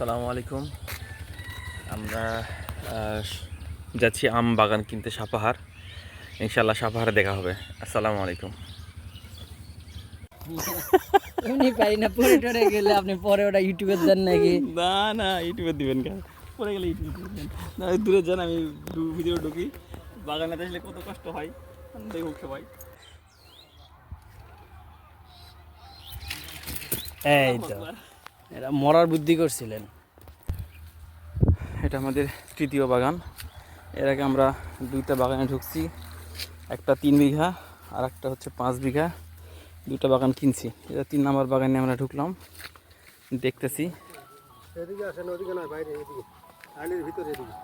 আসসালামু আলাইকুম। আমরা যাচ্ছি আম বাগান কিনতে সাপাহার। ইনশাল্লাহ সাপাহারে দেখা হবে। আসসালামু আলাইকুম। এমনি পারি না পরে টরে গেলে আপনি পরে ওটা ইউটিউবে দেন নাকি? না না ইউটিউবে দিবেন কেন? পরে গেলে ইউটিউবে দিবেন না দূরে যান আমি ভিডিও ঢুকি। বাগানে আসলে কত কষ্ট হয়। দেখুক সবাই। এই তো। এরা মরার বুদ্ধি করছিলেন। এটা আমাদের তৃতীয় বাগান। এর আগে আমরা দুইটা বাগানে ঢুকছি। একটা তিন বিঘা আর একটা হচ্ছে পাঁচ বিঘা। দুটা বাগান কিনছি। এটা তিন নম্বর বাগানে আমরা ঢুকলাম। দেখতেছি। এদিকে আসেন ওদিকে নয় বাইরে এদিকে। আইনের ভিতরে এদিকে।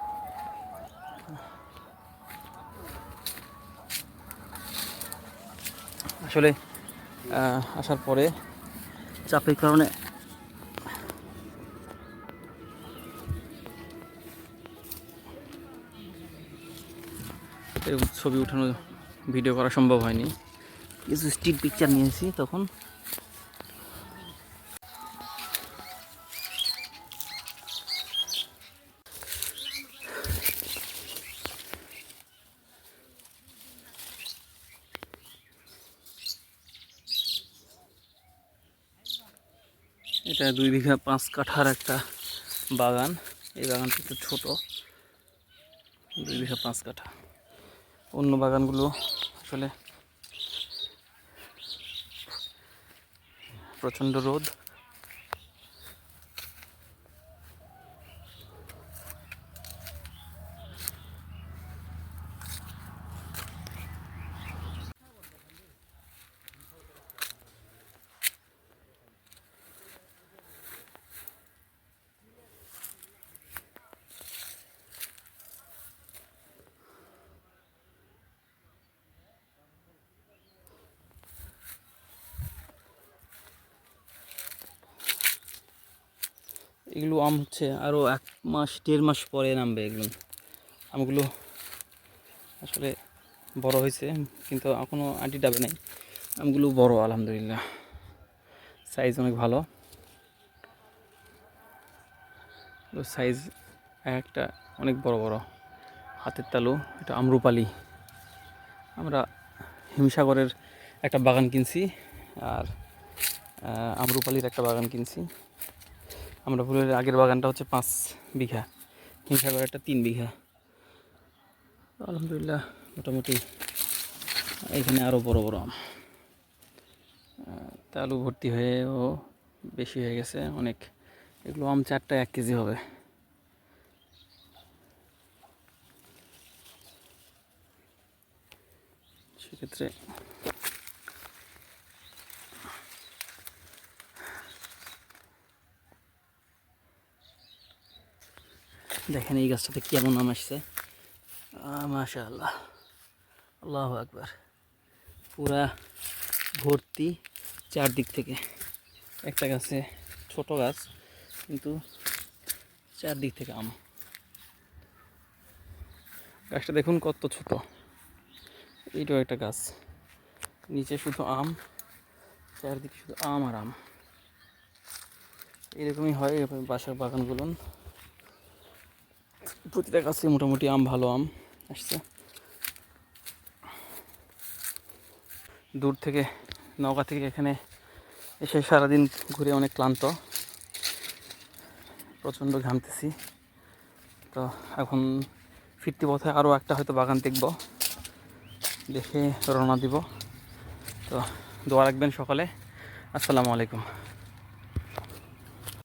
আসলে আসার পরে চাপের কারণে এরকম ছবি উঠানো ভিডিও করা সম্ভব হয়নি। কিছু স্টিল পিকচার নিয়েছি তখন। এটা দুই বিঘা পাঁচ কাঠার একটা বাগান। এই বাগানটা একটু ছোট। দুই বিঘা পাঁচ কাঠা। অন্য বাগানগুলো আসলে প্রচণ্ড রোদ। এগুলো আম হচ্ছে আরও এক মাস, দেড় মাস পরে নামবে এগুলো। আমগুলো আসলে বড় হয়েছে, কিন্তু এখনও আঁটি ডাবে নাই। আমগুলো বড়, আলহামদুলিল্লাহ। সাইজ অনেক ভালো। সাইজ একটা অনেক বড় বড়। হাতের তালু, এটা আমরুপালি। আমরা হিমসাগরের একটা বাগান কিনছি, আর আমরুপালির একটা বাগান কিনছি। আমরা ফুলের আগের বাগানটা হচ্ছে পাঁচ বিঘা হিমসাগর একটা তিন বিঘা। আলহামদুলিল্লাহ, মোটামুটি এখানে আরও বড় বড় আম। তালু ভর্তি হয়েও বেশি হয়ে গেছে, অনেক। এগুলো আম চারটা এক কেজি হবে। সেক্ষেত্রে দেখেন এই গাছটাতে কেমন আম আসছে। মাশা আল্লাহ আল্লাহ একবার পুরা ভর্তি চারদিক থেকে। একটা গাছে ছোট গাছ, কিন্তু চারদিক থেকে আম। গাছটা দেখুন কত ছোট। এইটাও একটা গাছ। নিচে শুধু আম, চারদিকে শুধু আম আর আম। এরকমই হয় এরকম বাসার বাগানগুলো। প্রতিটা গাছে মোটামুটি আম, ভালো আম আসছে। দূর থেকে, নওগাঁ থেকে এখানে এসে সারাদিন ঘুরে অনেক ক্লান্ত। প্রচণ্ড ঘামতেছি। তো এখন ফিরতি পথে আরও একটা হয়তো বাগান দেখব। দেখে রওনা দিব। তো দোয়া রাখবেন সকালে। আসসালামু আলাইকুম।